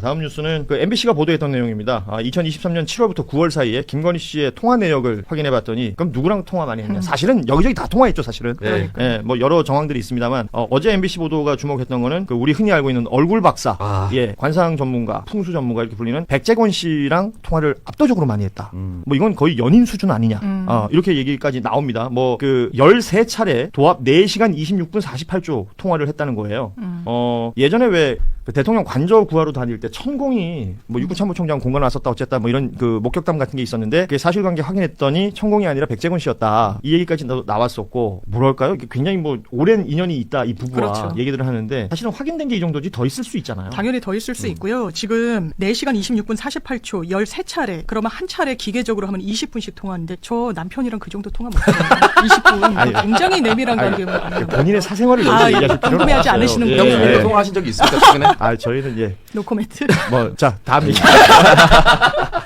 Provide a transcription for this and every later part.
다음 뉴스는 그 MBC가 보도했던 내용입니다. 아, 2023년 7월부터 9월 사이에 김건희 씨의 통화 내역을 확인해 봤더니 그럼 누구랑 통화 많이 했냐? 사실은 여기저기 다 통화했죠, 사실은. 네. 예, 뭐 여러 정황들이 있습니다만 어, 제 MBC 보도가 주목했던 거는 그 우리 흔히 알고 있는 얼굴 박사, 아. 예, 관상 전문가, 풍수 전문가 이렇게 불리는 백재권 씨랑 통화를 압도적으로 많이 했다. 음. 뭐 이건 거의 연인 수준 아니냐. 음. 어, 이렇게 얘기까지 나옵니다. 뭐 그 13차례 도합 4시간 26분 48초 통화를 했다는 거예요. 음. 어, 예전에 왜 그 대통령 관저 구하러 다닐 때 천공이 뭐 육군 참모총장 공간 왔었다 어쨌다 뭐 이런 그 목격담 같은 게 있었는데 그게 사실관계 확인했더니 천공이 아니라 백재권 씨였다. 이 얘기까지 나- 나왔었고 뭐랄까요? 굉장히 뭐 오랜 인연이 있다 이 부부와 그렇죠. 얘기들을 하는데 사실은 확인된 게 이 정도지 더 있을 수 있잖아요. 당연히 더 있을 수 음. 있고요. 지금 4시간 26분 48초 13차례. 그러면 한 차례 기계적으로 하면 20분씩 통화하는데 저 남편이랑 그 정도 통화 못해요. 20분. 아니, 굉장히 내밀한 아니, 관계면 아니에요. 본인의 사생활을 여기서 아, 얘기하실 예. 필요는 궁금해하지 없어요. 않으시는군요. 예, 예. 통화하신 적이 있습니까 최근에? 아 저희는 예. 노 코멘트. 뭐 자 다음 얘기.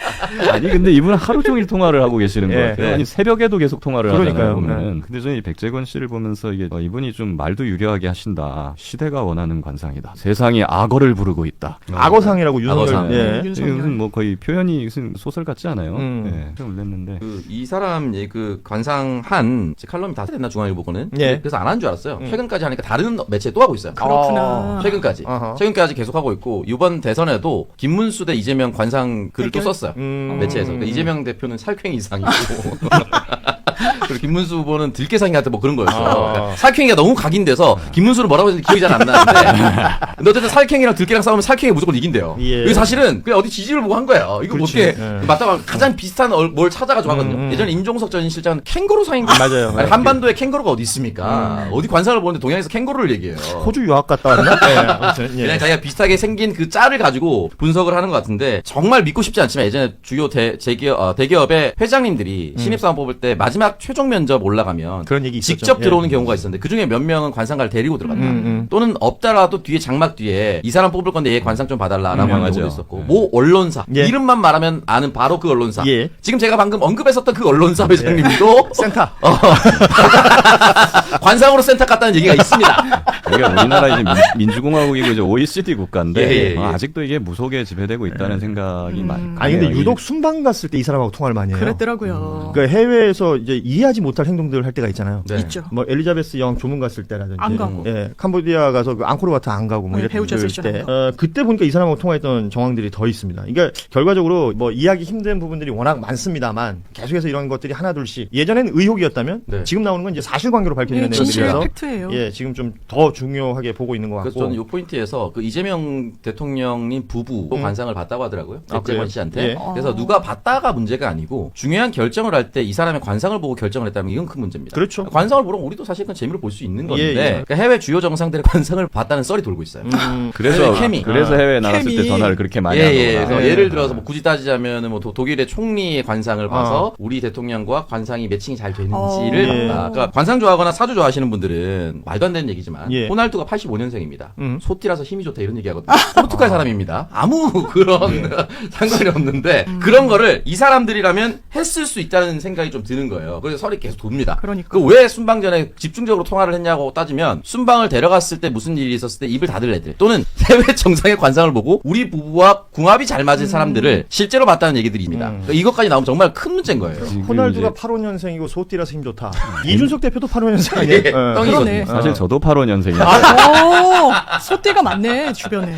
아니 근데 이분은 하루 종일 통화를 하고 계시는 예, 것 같아요. 예. 아니 새벽에도 계속 통화를 그러니까요. 하잖아요. 보면은. 근데 저는 이 백재권 씨를 보면서 이게 어, 이분이 좀 말도 유려하게 하신다. 시대가 원하는 관상이다. 세상이 악어를 부르고 있다. 악어상이라고 윤석열 악어상. 예. 음, 이게 윤석열. 무슨 뭐 거의 표현이 무슨 소설 같지 않아요? 음. 예. 좀 놀랐는데. 그 이 사람 예, 그 관상한 제 칼럼이 다 됐나 중앙일보거는. 예. 그래서 안한줄 알았어요. 음. 최근까지 하니까 다른 매체 또 하고 있어요. 그렇구나. 아. 최근까지. 어허. 최근까지 계속 하고 있고 이번 대선에도 김문수 대 이재명 관상 글을 또? 썼어요. 음. 매체에서. 그러니까 이재명 대표는 살쾡이 이상이고 그리고 김문수 후보는 들깨상이 같은 뭐 그런 거였어. 아. 그러니까 살쾡이가 너무 각인돼서 김문수를 뭐라고 했는지 기억이 잘 안 나는데 근데 어쨌든 살쾡이랑 들깨랑 싸우면 살쾡이가 무조건 이긴대요. 예. 이게 사실은 그냥 어디 지지를 보고 한 거예요. 이거 그렇지. 어떻게 예. 맞다가 가장 비슷한 얼- 뭘 찾아가지고 하거든요. 음, 음. 예전에 임종석 전 실장은 캥거루 상인가? 맞아요. 음. 아니, 한반도에 캥거루가 어디 있습니까? 어디 관상을 보는데 동양에서 캥거루를 얘기해요. 호주 유학 갔다 왔나? 네, 아무튼, 예. 그냥 자기가 비슷하게 생긴 그 짤을 가지고 분석을 하는 것 같은데 정말 믿고 싶지 않지만 예전에 주요 대, 대기업, 어, 대기업의 회장님들이 신입사원 뽑을 때 마지막 최종 면접 올라가면 음. 그런 얘기 있었죠. 직접 예. 들어오는 경우가 있었는데 그 중에 몇 명은 관상가를 데리고 들어간다. 음, 음. 또는 없더라도 뒤에 장막 뒤에 이 사람 뽑을 건데 얘 관상 좀 봐달라라고 하는 유명하죠. 경우도 있었고 네. 모 언론사 예. 이름만 말하면 아는 바로 그 언론사. 예. 지금 제가 방금 언급했었던 그 언론사 회장님도 센터. 관상으로 센터 갔다는 얘기가 있습니다. 이게 우리나라 이제 민, 주공화국이고 이제 OECD 국가인데 예, 예, 예. 어, 아직도 이게 무속에 지배되고 있다는 생각이 음. 많이. 아니 근데. 유독 순방 갔을 때 이 사람하고 통화를 많이 해요. 그랬더라고요. 그러니까 해외에서 이제 이해 하지 못할 행동들을 할 때가 있잖아요. 네. 있죠. 뭐 엘리자베스 영 조문 갔을 때라든지 안 가고. 예 캄보디아 가서 그 앙코르와트 안 가고 뭐 네, 이랬을 배우자 때안 가고. 어, 그때 보니까 이 사람하고 통화했던 정황들이 더 있습니다. 그러니까 결과적으로 뭐 이해하기 힘든 부분들이 워낙 많습니다만 계속해서 이런 것들이 하나 둘씩 예전엔 의혹이었다면 네. 지금 나오는 건 이제 사실관계로 밝혀지는 예, 진실의 내용들이라서 팩트예요. 예 지금 좀 더 중요하게 보고 있는 것 그래서 같고 저는 이 포인트에서 그 이재명 대통령님 부부 음. 관상을 봤다고 하더라고요. 아, 백재권 그래요? 씨한테. 예. 그래서 누가 봤다가 문제가 아니고 중요한 결정을 할 때 이 사람의 관상을 보고 결정 을 했다면 이건 큰 문제입니다. 그렇죠. 관상을 보러 우리도 사실 은 재미로 볼 수 있는 건데 예, 예. 그러니까 해외 주요 정상들의 관상을 봤다는 썰이 돌고 있어요. 음, 그래서 해외 케미. 그래서 아. 해외 나갔을 케미. 때 전화를 그렇게 많이 예, 예. 거구나. 그래서 예. 예를 들어서 뭐 굳이 따지자면 뭐 도- 독일의 총리의 관상을 봐서 어. 우리 대통령과 관상이 매칭이 잘 되는지를 어. 예. 봤다. 그러니까 관상 좋아하거나 사주 좋아하시는 분들은 말도 안 되는 얘기지만 예. 호날두가 85년생입니다. 음. 소띠라서 힘이 좋다 이런 얘기 하거든요. 포르투갈 사람입니다. 아무 그런 예. 상관이 없는데 음. 그런 거를 이 사람들이라면 했을 수 있다는 생각이 좀 드는 거예요. 그래서 설이 계속 돕니다. 그러니까. 그 왜 순방 전에 집중적으로 통화를 했냐고 따지면 순방을 데려갔을 때 무슨 일이 있었을 때 입을 닫을 애들 또는 해외 정상의 관상을 보고 우리 부부와 궁합이 잘 맞은 사람들을 실제로 봤다는 얘기들입니다. 음. 그러니까 이것까지 나오면 정말 큰 문제인 거예요. 호날두가 이제 85년생이고 소띠라서 힘 좋다. 이준석 대표도 85년생 아니에요? 예, 예. 그러네. 사실 저도 85년생이에요. 오, 소띠가 많네 주변에.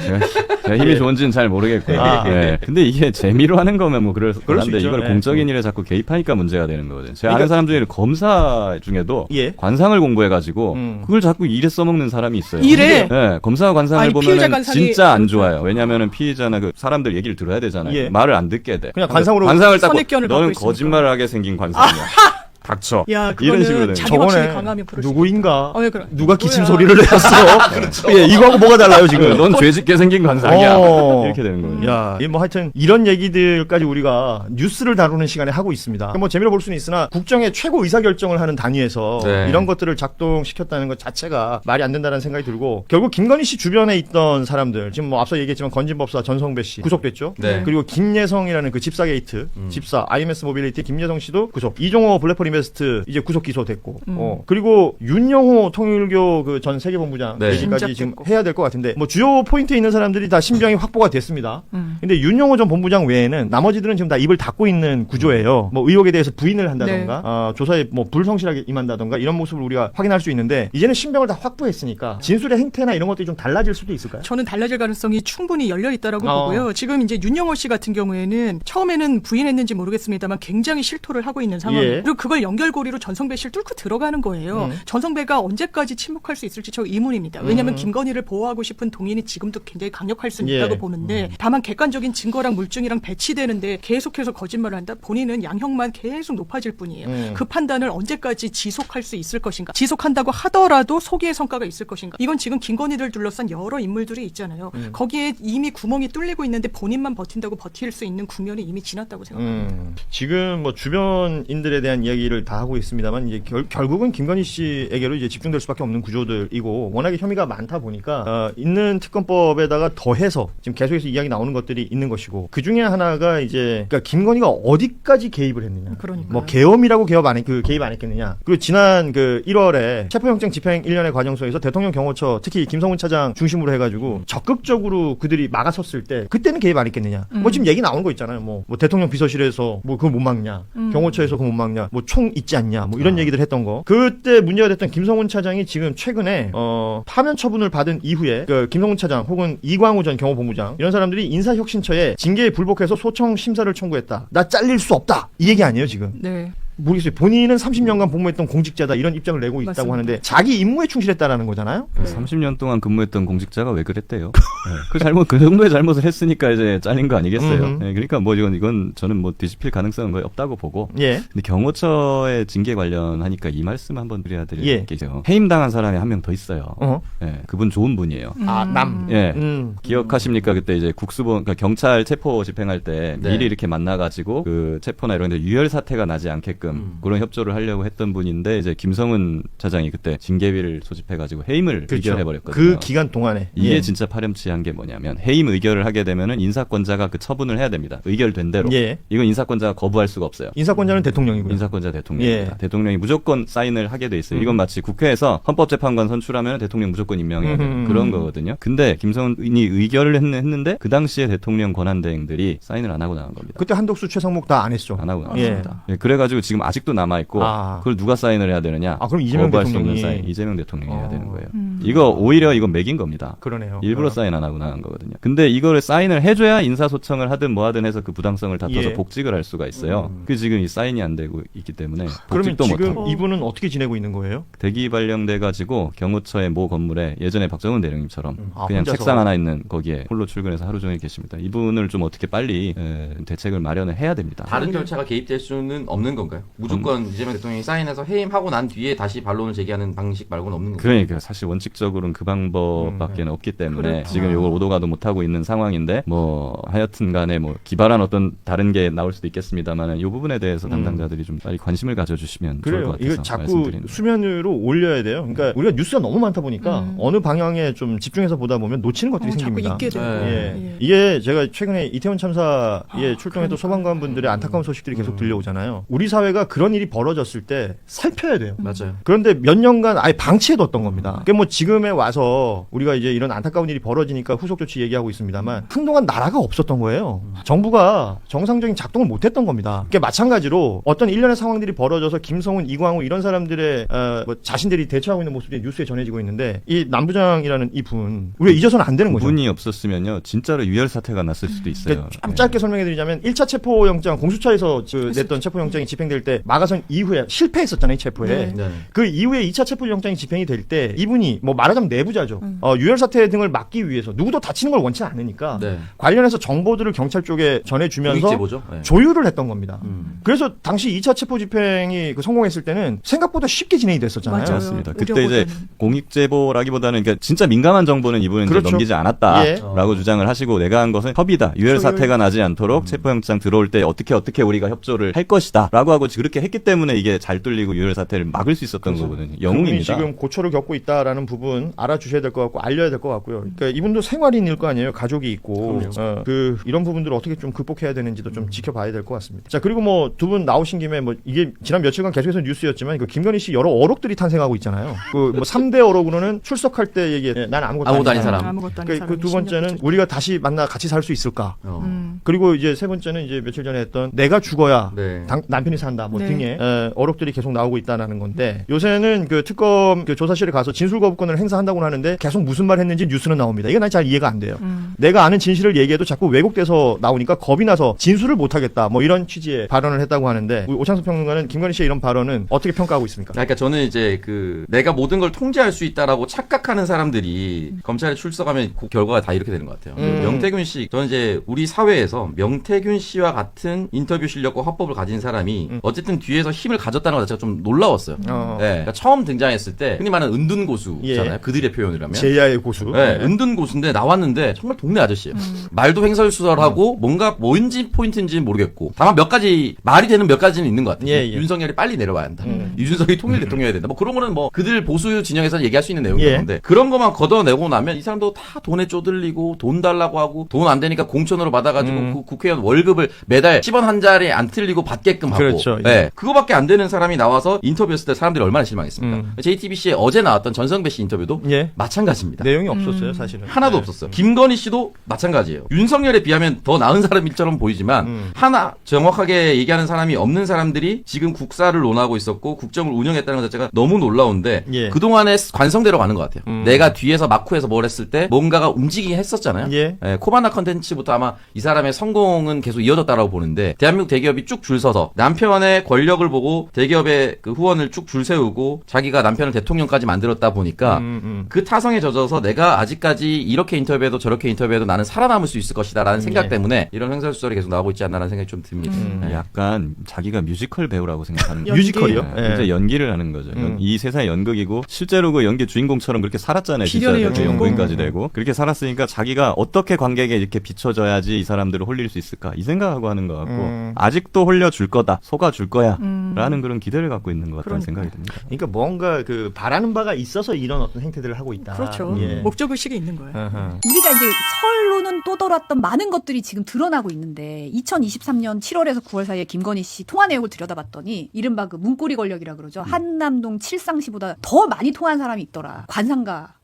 제가, 힘이 좋은지는 잘 모르겠고요. 아. 예. 근데 이게 재미로 하는 거면 뭐 그럴 수 그럴 수 있죠. 이걸 예. 공적인 일에 자꾸 개입하니까 문제가 되는 거거든요. 제가 그러니까- 아는 사람 중에 검사 중에도 예. 관상을 공부해가지고 음. 그걸 자꾸 일에 써먹는 사람이 있어요. 일에? 예, 검사 관상을 아니, 보면은 관상이 진짜 안 좋아요. 왜냐하면 피의자나 그 사람들 얘기를 들어야 되잖아요. 예. 말을 안 듣게 돼. 그냥 관상으로 관상을 딱 선입견을 너는 있으니까. 거짓말을 하게 생긴 관상이야. 닥쳐. 야, 이런 식으로 되는 자기 거예요. 확실히 부를 수 누구인가? 어, 예, 그래. 누가 기침 누구야? 소리를 내었어? 예, 이거하고 뭐가 달라요 지금? 넌 죄짓게 생긴 관상이야. 어. 이렇게 되는 거예요. 야, 이뭐 하여튼 이런 얘기들까지 우리가 뉴스를 다루는 시간에 하고 있습니다. 뭐 재미로 볼 수는 있으나 국정의 최고 의사 결정을 하는 단위에서 네. 이런 것들을 작동시켰다는 것 자체가 말이 안 된다는 생각이 들고 결국 김건희 씨 주변에 있던 사람들 지금 뭐 앞서 얘기했지만 건진법사 전성배 씨 구속됐죠. 네. 그리고 김예성이라는 그 집사 게이트 음. 집사 IMS 모빌리티 김예성 씨도 구속. 이종호 블랙퍼리 이인베스트 이제 구속 기소됐고, 음. 어 그리고 윤영호 통일교 그 전 세계본부장 네. 얘기까지 지금. 해야 될 것 같은데 뭐 주요 포인트에 있는 사람들이 다 신병이 확보가 됐습니다. 음. 근데 윤영호 전 본부장 외에는 나머지들은 지금 다 입을 닫고 있는 구조예요. 뭐 의혹에 대해서 부인을 한다던가, 네. 어, 조사에 뭐 불성실하게 임한다던가 이런 모습을 우리가 확인할 수 있는데 이제는 신병을 다 확보했으니까 진술의 행태나 이런 것들이 좀 달라질 수도 있을까요? 저는 달라질 가능성이 충분히 열려 있다라고 어. 보고요. 지금 이제 윤영호 씨 같은 경우에는 처음에는 부인했는지 모르겠습니다만 굉장히 실토를 하고 있는 상황이에요. 예. 그리고 그걸 연결고리로 전성배 씨를 뚫고 들어가는 거예요. 음. 전성배가 언제까지 침묵할 수 있을지 저 의문입니다. 왜냐하면 음. 김건희를 보호하고 싶은 동인이 지금도 굉장히 강력할 수 예. 있다고 보는데 다만 객관적인 증거랑 물증이랑 배치되는데 계속해서 거짓말을 한다. 본인은 양형만 계속 높아질 뿐이에요. 음. 그 판단을 언제까지 지속할 수 있을 것인가? 지속한다고 하더라도 소기의 성과가 있을 것인가? 이건 지금 김건희를 둘러싼 여러 인물들이 있잖아요. 음. 거기에 이미 구멍이 뚫리고 있는데 본인만 버틴다고 버틸 수 있는 국면이 이미 지났다고 생각합니다. 음, 지금 뭐 주변인들에 대한 이야기를 다 하고 있습니다만 이제 결, 결국은 김건희 씨에게로 이제 집중될 수밖에 없는 구조들이고 워낙에 혐의가 많다 보니까 어, 있는 특검법에다가 더해서 지금 계속해서 이야기 나오는 것들이 있는 것이고 그 중에 하나가 이제 그러니까 김건희가 어디까지 개입을 했느냐. 그러니까요. 뭐 계엄이라고 개업 안 했, 그 개입 안 했겠느냐. 그리고 지난 그 1월에 체포영장 집행 1년의 과정에서 대통령 경호처 특히 김성훈 차장 중심으로 해가지고 적극적으로 그들이 막아섰을 때 그때는 개입 안 했겠느냐. 뭐 음. 지금 얘기 나오는 거 있잖아요. 뭐, 뭐 대통령 비서실에서 뭐 그거 못 막냐. 음. 경호처에서 그거 못 막냐. 뭐총 있지 않냐. 뭐 이런 얘기들 했던 거. 그때 문제가 됐던 김성훈 차장이 지금 최근에 어 파면 처분을 받은 이후에 그 김성훈 차장 혹은 이광우 전 경호본부장 이런 사람들이 인사혁신처에 징계에 불복해서 소청 심사를 청구했다. 나 잘릴 수 없다. 이 얘기 아니에요 지금. 네. 모르겠어요. 본인은 30년간 복무했던 공직자다 이런 입장을 내고 있다고 맞습니다. 하는데 자기 임무에 충실했다라는 거잖아요. 네. 30년 동안 근무했던 공직자가 왜 그랬대요? 네. 그 잘못 그 정도의 잘못을 했으니까 이제 잘린 거 아니겠어요? 네, 그러니까 뭐 이건 이건 저는 뭐 뒤집힐 가능성은 거의 없다고 보고. 예. 근데 경호처의 징계 관련하니까 이 말씀 한번 드려야 될 예. 해임 당한 사람이 한 명 더 있어요. 어. 예, 그분 좋은 분이에요. 아, 음. 남. 예. 음. 기억하십니까? 그때 이제 국수본, 그러니까 경찰 체포 집행할 때 네. 미리 이렇게 만나가지고 그 체포나 이런 데 유혈 사태가 나지 않게끔 음. 그런 협조를 하려고 했던 분인데 이제 김성은 차장이 그때 징계위를 소집해가지고 해임을 그렇죠. 의결해버렸거든요. 그 기간 동안에 이게 예. 진짜 파렴치한 게 뭐냐면 해임 의결을 하게 되면은 인사권자가 그 처분을 해야 됩니다. 의결된 대로. 예. 이건 인사권자가 거부할 수가 없어요. 인사권자는 대통령이고요. 인사권자 대통령입니다. 예. 대통령이 무조건 사인을 하게 돼 있어요. 음. 이건 마치 국회에서 헌법재판관 선출하면 대통령 무조건 임명해야 되는 음. 그런 거거든요. 근데 김성은이 의결을 했- 했는데 그 당시에 대통령 권한 대행들이 사인을 안 하고 나간 겁니다. 그때 한덕수 최성목 다 안 했죠. 안 하고 예. 나왔습니다. 예, 그래가지고 지금 아직도 남아 있고 아. 그걸 누가 사인을 해야 되느냐? 아, 그럼 이재명 거부할 수 없는 대통령이- 사인, 이재명 대통령이 해야 어. 되는 거예요. 음. 이거 오히려 이건 맥인 겁니다. 그러네요. 일부러 어. 사인 안 하고 나간 거거든요. 근데 이거를 사인을 해줘야 인사소청을 하든 뭐 하든 해서 그 부당성을 다퉈서 예. 복직을 할 수가 있어요. 음. 그 지금 이 사인이 안 되고 있기 때문에 그러면 복직도 지금 못하고 이분은 어떻게 지내고 있는 거예요? 대기 발령돼 가지고 경호처의 모 건물에 예전에 박정훈 대령님처럼 음. 아, 그냥 혼자서? 책상 하나 있는 거기에 홀로 출근해서 하루 종일 계십니다. 이분을 좀 어떻게 빨리 에, 대책을 마련을 해야 됩니다. 다른 절차가 개입될 수는 없는 건가요? 무조건 이재명 대통령이 사인해서 해임하고 난 뒤에 다시 반론을 제기하는 방식 말고는 없는 건가요? 그러니까 사실 원칙적으로는 그 방법밖에는 없기 때문에 그렇구나. 지금 이걸 오도가도 못 하고 있는 상황인데 뭐 하여튼간에 뭐 기발한 어떤 다른 게 나올 수도 있겠습니다만은 이 부분에 대해서 음. 담당자들이 좀 빨리 관심을 가져주시면 좋을 그래요. 것 같아서 이거 자꾸 말씀드리는 거예요. 수면으로 올려야 돼요. 그러니까 우리가 뉴스가 너무 많다 보니까 음. 어느 방향에 좀 집중해서 보다 보면 놓치는 것들이 어, 생깁니다. 네. 예. 예. 이게 제가 최근에 이태원 참사에 아, 출동했던. 소방관 분들의 안타까운 소식들이 계속 음. 들려오잖아요. 우리 사회가 그런 일이 벌어졌을 때 살펴야 돼요. 맞아요. 그런데 몇 년간 아예 방치해뒀던 겁니다. 그게 뭐 지금에 와서 우리가 이제 이런 안타까운 일이 벌어지니까 후속 조치 얘기하고 있습니다만 한동안 나라가 없었던 거예요. 정부가 정상적인 작동을 못했던 겁니다. 그게 마찬가지로 어떤 일련의 상황들이 벌어져서 김성훈, 이광우 이런 사람들의 어, 뭐 자신들이 대처하고 있는 모습이 뉴스에 전해지고 있는데 이 남부장이라는 이분 우리가 잊어서는 안 되는 거죠. 그분이 없었으면요 진짜로 유혈 사태가 났을 수도 있어요. 그러니까 좀 짧게 설명해드리자면 1차 체포영장 공수처에서 그 냈던 체포영장이 집행될 때 마가선 이후에 실패했었잖아요 이 체포에 네. 네. 그 이후에 2차 체포영장이 집행이 될 때 이분이 뭐 말하자면 내부자죠 음. 어, 유혈 사태 등을 막기 위해서 누구도 다치는 걸 원치 않으니까 네. 관련해서 정보들을 경찰 쪽에 전해주면서. 네. 조율을 했던 겁니다 음. 그래서 당시 2차 체포 집행이 그 성공했을 때는 생각보다 쉽게 진행이 됐었잖아요 맞아요. 맞습니다. 그때. 이제 공익 제보라기보다는 그러니까 진짜 민감한 정보는 이분은 그렇죠. 넘기지 않았다라고 예. 주장을 하시고 내가 한 것은 협의다. 유혈. 사태가 나지 않도록 체포영장 들어올 때 어떻게 어떻게 우리가 협조를 할 것이다라고 하고 그렇게 했기 때문에 이게 잘 뚫리고 유혈 사태를 막을 수 있었던 거거든요. 그분이 영웅입니다. 지금 고초를 겪고 있다라는 부분 알아주셔야 될 것 같고 알려야 될 것 같고요. 그러니까 이분도 생활인일 거 아니에요. 가족이 있고 어, 그 이런 부분들을 어떻게 좀 극복해야 되는지도 좀 지켜봐야 될 것 같습니다. 자 그리고 뭐 두 분 나오신 김에 뭐 이게 지난 며칠간 계속해서 뉴스였지만 그 김건희 씨 여러 어록들이 탄생하고 있잖아요. 그뭐 3대 어록으로는 출석할 때 얘기 난 아무것도, 아무것도 아닌 사람. 사람. 아무것도 아닌 사람. 그두 번째는 우리가 다시 만나 같이 살 수 있을까? 어. 음. 그리고 이제 세 번째는 이제 며칠 전에 했던 내가 죽어야 네. 당- 남편이 산다 뭐 네. 등의 에, 어록들이 계속 나오고 있다는 건데 요새는 그 특검 그 조사실에 가서 진술 거부권을 행사한다고 하는데 계속 무슨 말 했는지 뉴스는 나옵니다. 이게 난 잘 이해가 안 돼요. 음. 내가 아는 진실을 얘기해도 자꾸 왜곡돼서 나오니까 겁이 나서 진술을 못 하겠다 뭐 이런 취지의 발언을 했다고 하는데 오창석 평론가는 김건희 씨의 이런 발언은 어떻게 평가하고 있습니까? 그러니까 저는 이제 그 내가 모든 걸 통제할 수 있다라고 착각하는 사람들이 검찰에 출석하면 그 결과가 다 이렇게 되는 것 같아요. 음. 명태균 씨, 저는 이제 우리 사회에서 명태균 씨와 같은 인터뷰 실력과 화법을 가진 사람이 음. 어쨌든 뒤에서 힘을 가졌다는 것 자체가 좀 놀라웠어요. 어. 네, 그러니까 처음 등장했을 때 흔히 말하는 은둔 고수잖아요. 예. 그들의 표현이라면. 제야의 고수. 네, 은둔 고수인데 나왔는데 정말 동네 아저씨예요. 음. 말도 횡설수설하고 뭔가 뭔지 포인트인지는 모르겠고 다만 몇 가지 말이 되는 몇 가지는 있는 것 같아요. 예, 예. 윤석열이 빨리 내려와야 한다. 음. 유준석이 통일 대통령이어야 된다. 뭐 그런 거는 뭐 그들 보수 진영에서 얘기할 수 있는 예. 내용인데 그런 것만 걷어내고 나면 이 사람도 다 돈에 쪼들리고 돈 달라고 하고 돈 안 되니까 공천으로 받아가지고 음. 그 국회의원 월급을 매달 10원 한 자리 안 틀리고 받게끔 하고 그렇죠. 예. 네, 그거밖에 안 되는 사람이 나와서 인터뷰했을 때 사람들이 얼마나 실망했습니까? 음. JTBC에 어제 나왔던 전성배 씨 인터뷰도 예. 마찬가지입니다. 내용이 없었어요 사실은. 하나도 네. 없었어요. 김건희 씨도 마찬가지예요. 윤석열에 비하면 더 나은 사람일처럼 보이지만 음. 하나 정확하게 얘기하는 사람이 없는 사람들이 지금 국사를 논하고 있었고 국정을 운영했다는 것 자체가 너무 놀라운데 예. 그동안의 관성대로 가는 것 같아요. 음. 내가 뒤에서 마쿠에서 뭘 했을 때 뭔가가 움직이긴 했었잖아요. 예. 코바나 컨텐츠부터 아마 이 사람의 성공은 계속 이어졌다라고 보는데 대한민국 대기업이 쭉 줄 서서 남편의 권력을 보고 대기업의 그 후원을 쭉 줄 세우고 자기가 남편을 대통령까지 만들었다 보니까 음, 음. 그 타성에 젖어서 내가 아직까지 이렇게 인터뷰해도 저렇게 인터뷰해도 나는 살아남을 수 있을 것이다라는 생각 예. 때문에 이런 횡설수설이 계속 나오고 있지 않나라는 생각이 좀 듭니다. 음. 네. 약간 자기가 뮤지컬 배우라고 생각하는 거예요. 뮤지컬이요? 네, 예. 진짜 연기를 하는 거죠. 연- 음. 이 세상의 연극이고 실제로 그 연기 주인공처럼 그렇게 살았잖아요. 주인공. 연구인까지 되고 그렇게 살았으니까 자기가 어떻게 관객에 이렇게 비춰져야지 이 사람들을 홀릴 수 있을까 이 생각하고 하는 것 같고 음. 아직도 홀려줄 거다, 속아줄 거야라는 음. 그런 기대를 갖고 있는 것 같다는 그러니까. 생각이 듭니다. 그러니까 뭔가 그 바라는 바가 있어서 이런 어떤 행태들을 하고 있다. 그렇죠. 예. 목적 의식이 있는 거예요. 어허. 우리가 이제 설로는 떠돌았던 많은 것들이 지금 드러나고 있는데 2023년 7월에서 9월 사이에 김건희 씨 통화 내역을 들여다봤더니 이른바 그 문고리 권력이라 그러죠. 한남동 칠상시보다 더 많이 통화한 사람이 있더라. 관상가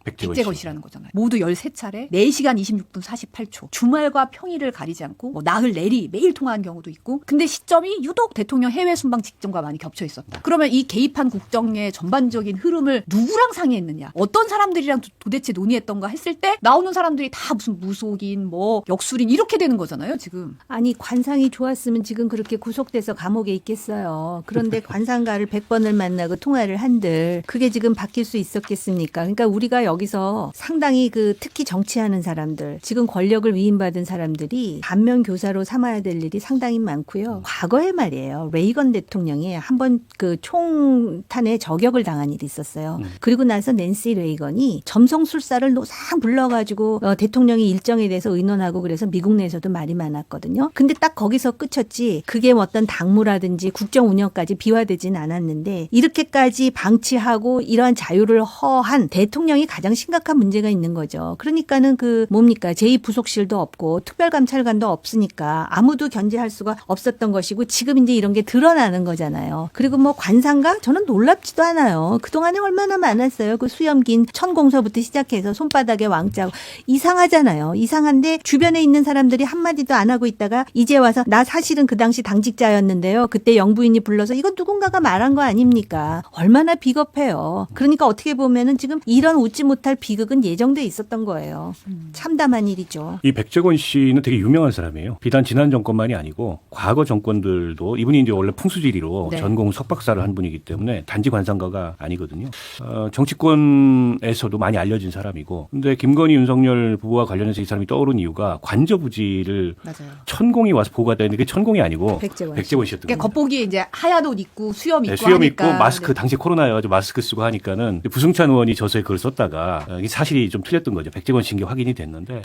씨. 씨라는 거잖아요. 모두 13차례 4시간 26분 48초. 주말과 평일을 가리지 않고 뭐 나흘 내리 매일 통화한 경우도 있고 근데 시점이 유독 대통령 해외 순방 직전과 많이 겹쳐 있었다. 그러면 이 개입한 국정의 전반적인 흐름을 누구랑 상의했느냐? 어떤 사람들이랑 도- 도대체 논의했던가 했을 때 나오는 사람들이 다 무슨 무속인 뭐 역술인 이렇게 되는 거잖아요, 지금. 아니 관상이 좋았으면 지금 그렇게 구속돼서 감옥에 있겠어요. 그런데 관상가를 100번을 만나고 통화를 한들 그게 지금 바뀔 수 있었겠습니까? 그러니까 우리가 여기서 상당히 그 특히 정치하는 사람들, 지금 권력을 위임받은 사람들이 반면 교사로 삼아야 될 일이 상당히 많고요. 과거에 말이에요. 레이건 대통령이 한 번 그 총탄에 저격을 당한 일이 있었어요. 그리고 나서 낸시 레이건이 점성술사를 노상 불러가지고 어, 대통령이 일정에 대해서 의논하고 그래서 미국 내에서도 말이 많았거든요. 근데 딱 거기서 끝쳤지. 그게 뭐 어떤 당무라든지 국정 운영까지 비화되진 않았는데 이렇게까지 방치하고 이러한 자유를 허한 대통령이 가장 심각한 문제가 있는 거죠. 그러니까는 그 뭡니까 제2부속실도 없고 특별감찰관도 없으니까 아무도 견제할 수가 없었던 것이고 지금 이제 이런 게 드러나는 거잖아요. 그리고 뭐 관상가 저는 놀랍지도 않아요. 그동안에 얼마나 많았어요. 그 수염 긴 천공서부터 시작해서 손바닥에 왕자 이상하잖아요. 이상한데 주변에 있는 사람들이 한마디도 안 하고 있다가 이제 와서 나 사실은 그 당시 당직자였는데요. 그때 영부인이 불러서 이건 누군가가 말한 거 아닙니까? 얼마나 비겁해요. 그러니까 어떻게 보면은 지금 이런 웃지 못할 비극은 예정돼 있었던 거예요. 참담한 일이죠. 이 백재권 씨는 되게 유명한 사람이에요. 비단 지난 정권만이 아니고 과거 정권들도 이분이 이제 원래 풍수지리로 네. 전공 석박사를 한 분이기 때문에 단지 관상가가 아니거든요. 어, 정치권에서도 많이 알려진 사람이고, 근데 김건희 윤석열 부부와 관련해서 이 사람이 떠오른 이유가 관저부지를 맞아요. 천공이 와서 보고가 되는데 그게 천공이 아니고 백재권 씨. 백재권 씨였던 그러니까 겁니다. 겉보기에 이제 하얀 옷 입고 수염 입고 네, 수염 입고 하니까. 마스크 네. 당시 코로나여가지고 마스크 쓰고 하니까는 부승찬 의원이 저서에 그걸 썼다가 어, 이 사실이 좀 틀렸던 거죠. 백재권 신게 확인이 됐는데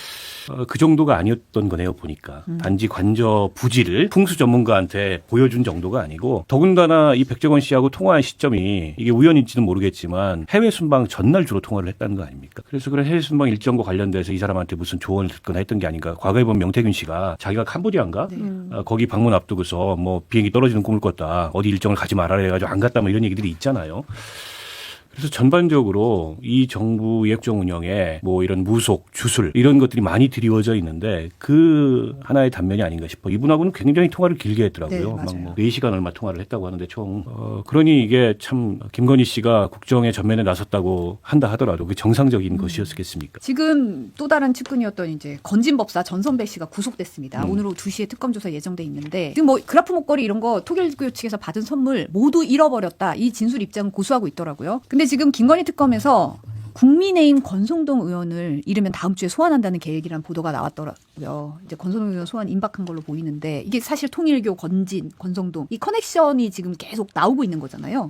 어, 그 정도가 아니었던 거네요. 보니까 단지 관저 부지를 풍수 전문가한테 보여준 정도가 아니고 더군다나 이 백재권 씨하고 통화한 시점이 이게 우연인지는 모르겠지만 해외 순방 전날 주로 통화를 했다는 거 아닙니까? 그래서 그런 해외 순방 일정과 관련돼서 이 사람한테 무슨 조언을 듣거나 했던 게 아닌가. 과거에 보면 명태균 씨가 자기가 캄보디아인가 어, 거기 방문 앞두고서 뭐 비행기 떨어지는 꿈을 꿨다. 어디 일정을 가지 말아라 해가지고 안 갔다 뭐 이런 얘기들이 있잖아요. 그래서 전반적으로 이 정부의 국정 운영에 뭐 이런 무속, 주술 이런 것들이 많이 드리워져 있는데 그 하나의 단면이 아닌가 싶어. 이분하고는 굉장히 통화를 길게 했더라고요. 네. 막뭐 4시간 얼마 통화를 했다고 하는데 총. 어, 그러니 이게 참 김건희 씨가 국정의 전면에 나섰다고 한다 하더라도 그 정상적인 음. 것이었겠습니까? 지금 또 다른 측근이었던 이제 건진법사 전선배 씨가 구속됐습니다. 음. 오늘 오후 2시에 특검 조사 예정돼 있는데 지금 뭐 그라프 목걸이 이런 거 토길교 측에서 받은 선물 모두 잃어버렸다. 이 진술 입장을 고수하고 있더라고요. 근데 지금 김건희 특검에서 국민의힘 권성동 의원을 이르면 다음 주에 소환한다는 계획이라는 보도가 나왔더라고요. 이제 권성동 의원 소환 임박한 걸로 보이는데 이게 사실 통일교 건진 권성동 이 커넥션이 지금 계속 나오고 있는 거잖아요.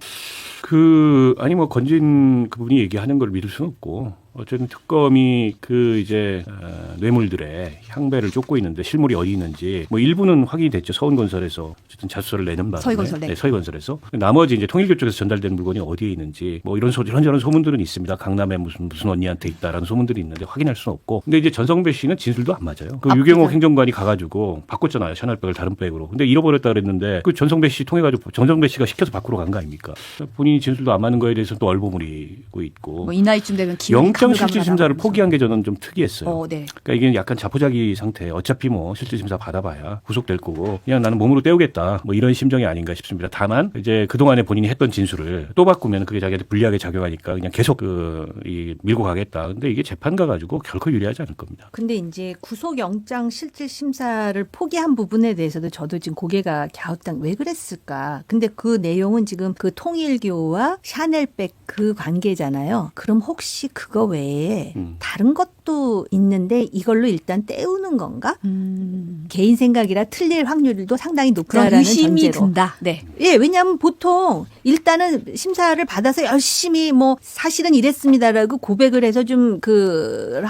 그 아니 뭐 건진 그분이 얘기하는 걸 믿을 수는 없고 어쨌든 특검이 그 이제 어, 뇌물들의 향배를 쫓고 있는데 실물이 어디 있는지 뭐 일부는 확인이 됐죠. 서울건설에서. 어쨌든 자수서를 내는 바람에. 서희건설, 네. 서희건설에서. 나머지 이제 통일교 쪽에서 전달된 물건이 어디에 있는지 뭐 이런 소 이런저런 소문들은 있습니다. 강남에 무슨 무슨 언니한테 있다라는 소문들이 있는데 확인할 수는 없고. 근데 이제 전성배 씨는 진술도 안 맞아요. 그 아, 유경호? 행정관이 가가지고 바꿨잖아요. 샤넬백을 다른 백으로. 근데 잃어버렸다 그랬는데 그 전성배 씨 통해 가지고 전성배 씨가 시켜서 밖으로 간거 아닙니까? 본인이 진술도 안 맞는 거에 대해서 또 얼버무리고 있고. 뭐 이 나이쯤 되면 기억 가물가물하다고 실질 심사를. 포기한 게 저는 좀 특이했어요. 어, 네. 그러니까 이게 약간 자포자기 상태. 어차피 뭐 실질 심사 받아봐야 구속될 거고 그냥 나는 몸으로 때우겠다. 뭐 이런 심정이 아닌가 싶습니다. 다만 이제 그 동안에 본인이 했던 진술을 또 바꾸면 그게 자기한테 불리하게 작용하니까 그냥 계속 그이 밀고 가겠다. 근데 이게 재판 가 가지고 결코 유리하지 않을 겁니다. 근데 이제 구속영장 실질 심사를 포기한 부분에 대해서도 저도 지금 고개가 갸우땅 왜 그랬을까? 근데 그 내용은 지금 그 통일교와 샤넬백 그 관계잖아요. 그럼 혹시 그거 외에 음. 다른 것 도 있는데 이걸로 일단 때우는 건가? 음. 개인 생각이라 틀릴 확률도 상당히 높다라는 의심이 전제로. 든다. 네. 예, 왜냐하면 보통 일단은 심사를 받아서 열심히 뭐 사실은 이랬습니다라고 고백을 해서 좀 그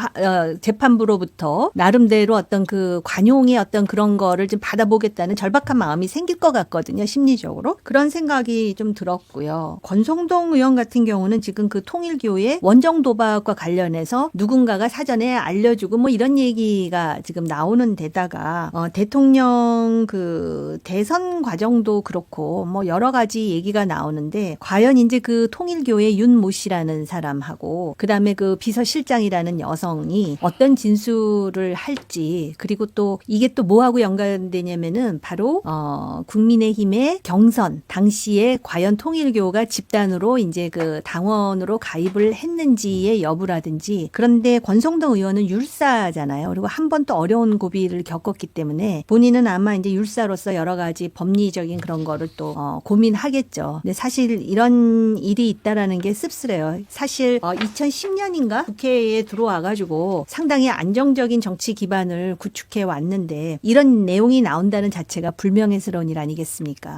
재판부로부터 나름대로 어떤 그 관용의 어떤 그런 거를 좀 받아보겠다는 절박한 마음이 생길 것 같거든요, 심리적으로. 그런 생각이 좀 들었고요. 권성동 의원 같은 경우는 지금 그 통일교의 원정 도박과 관련해서 누군가가 사 전에 알려주고 뭐 이런 얘기가 지금 나오는 데다가 어, 대통령 그 대선 과정도 그렇고 뭐 여러 가지 얘기가 나오는데 과연 이제 그 통일교의 윤모 씨라는 사람하고 그다음에 그 비서실장이라는 여성이 어떤 진술을 할지 그리고 또 이게 또 뭐하고 연관되냐면은 바로 어 국민의힘의 경선 당시에 과연 통일교가 집단으로 이제 그 당원으로 가입을 했는지의 여부라든지 그런데 권 성동 의원은 율사잖아요. 그리고 한 번 또 어려운 고비를 겪었기 때문에 본인은 아마 이제 율사로서 여러 가지 법리적인 그런 거를 또 어, 고민하겠죠. 근데 사실 이런 일이 있다라는 게 씁쓸해요. 사실 어, 2010년인가 국회에 들어와 가지고 상당히 안정적인 정치 기반을 구축해 왔는데 이런 내용이 나온다는 자체가 불명예스러운 일 아니겠습니까?